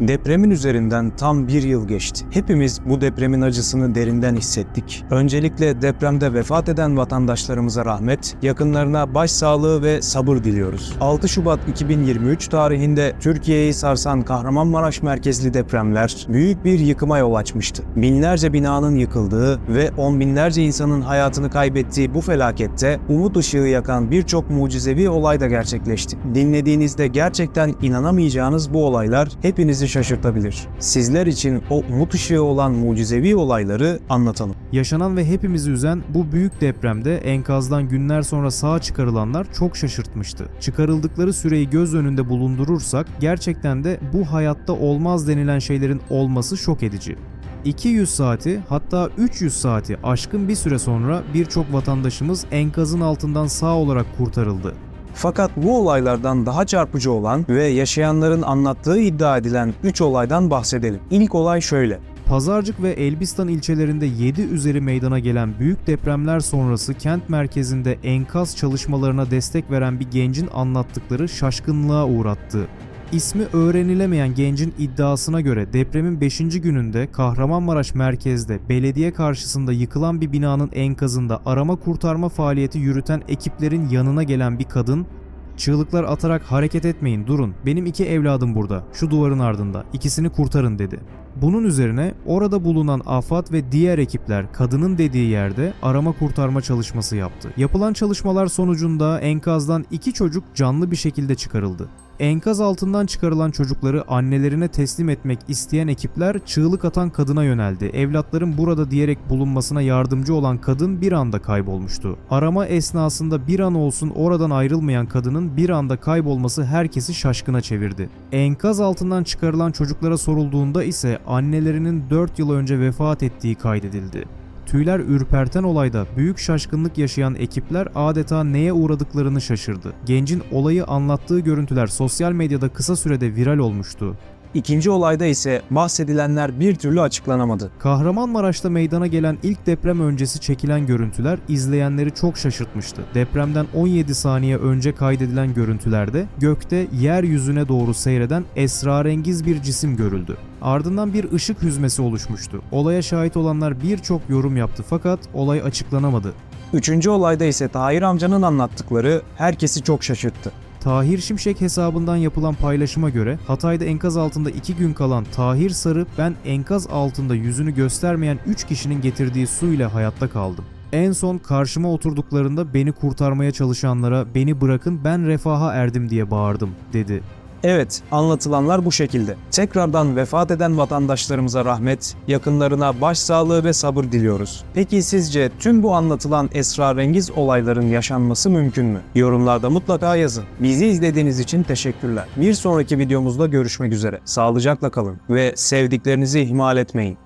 Depremin üzerinden tam bir yıl geçti. Hepimiz bu depremin acısını derinden hissettik. Öncelikle depremde vefat eden vatandaşlarımıza rahmet, yakınlarına başsağlığı ve sabır diliyoruz. 6 Şubat 2023 tarihinde Türkiye'yi sarsan Kahramanmaraş merkezli depremler büyük bir yıkıma yol açmıştı. Binlerce binanın yıkıldığı ve on binlerce insanın hayatını kaybettiği bu felakette umut ışığı yakan birçok mucizevi olay da gerçekleşti. Dinlediğinizde gerçekten inanamayacağınız bu olaylar hepinizi şaşırtabilir. Sizler için o umut ışığı olan mucizevi olayları anlatalım. Yaşanan ve hepimizi üzen bu büyük depremde enkazdan günler sonra sağ çıkarılanlar çok şaşırtmıştı. Çıkarıldıkları süreyi göz önünde bulundurursak gerçekten de bu hayatta olmaz denilen şeylerin olması şok edici. 200 saati hatta 300 saati aşkın bir süre sonra birçok vatandaşımız enkazın altından sağ olarak kurtarıldı. Fakat bu olaylardan daha çarpıcı olan ve yaşayanların anlattığı iddia edilen 3 olaydan bahsedelim. İlk olay şöyle. Pazarcık ve Elbistan ilçelerinde 7 üzeri meydana gelen büyük depremler sonrası kent merkezinde enkaz çalışmalarına destek veren bir gencin anlattıkları şaşkınlığa uğrattı. İsmi öğrenilemeyen gencin iddiasına göre depremin 5. gününde Kahramanmaraş merkezde belediye karşısında yıkılan bir binanın enkazında arama kurtarma faaliyeti yürüten ekiplerin yanına gelen bir kadın Çığlıklar atarak hareket etmeyin durun benim iki evladım burada şu duvarın ardında ikisini kurtarın dedi. Bunun üzerine orada bulunan AFAD ve diğer ekipler kadının dediği yerde arama kurtarma çalışması yaptı. Yapılan çalışmalar sonucunda enkazdan iki çocuk canlı bir şekilde çıkarıldı. Enkaz altından çıkarılan çocukları annelerine teslim etmek isteyen ekipler çığlık atan kadına yöneldi. Evlatların burada diyerek bulunmasına yardımcı olan kadın bir anda kaybolmuştu. Arama esnasında bir an olsun oradan ayrılmayan kadının bir anda kaybolması herkesi şaşkına çevirdi. Enkaz altından çıkarılan çocuklara sorulduğunda ise annelerinin 4 yıl önce vefat ettiği kaydedildi. Tüyler ürperten olayda büyük şaşkınlık yaşayan ekipler adeta neye uğradıklarını şaşırdı. Gencin olayı anlattığı görüntüler sosyal medyada kısa sürede viral olmuştu. İkinci olayda ise bahsedilenler bir türlü açıklanamadı. Kahramanmaraş'ta meydana gelen ilk deprem öncesi çekilen görüntüler izleyenleri çok şaşırtmıştı. Depremden 17 saniye önce kaydedilen görüntülerde gökte yeryüzüne doğru seyreden esrarengiz bir cisim görüldü. Ardından bir ışık hüzmesi oluşmuştu. Olaya şahit olanlar birçok yorum yaptı fakat olay açıklanamadı. Üçüncü olayda ise Tahir amcanın anlattıkları herkesi çok şaşırttı. Tahir Şimşek hesabından yapılan paylaşıma göre Hatay'da enkaz altında 2 gün kalan Tahir Sarı ben enkaz altında yüzünü göstermeyen 3 kişinin getirdiği su ile hayatta kaldım. En son karşıma oturduklarında beni kurtarmaya çalışanlara beni bırakın ben refaha erdim diye bağırdım dedi. Evet, anlatılanlar bu şekilde. Tekrardan vefat eden vatandaşlarımıza rahmet, yakınlarına başsağlığı ve sabır diliyoruz. Peki sizce tüm bu anlatılan esrarengiz olayların yaşanması mümkün mü? Yorumlarda mutlaka yazın. Bizi izlediğiniz için teşekkürler. Bir sonraki videomuzda görüşmek üzere. Sağlıcakla kalın ve sevdiklerinizi ihmal etmeyin.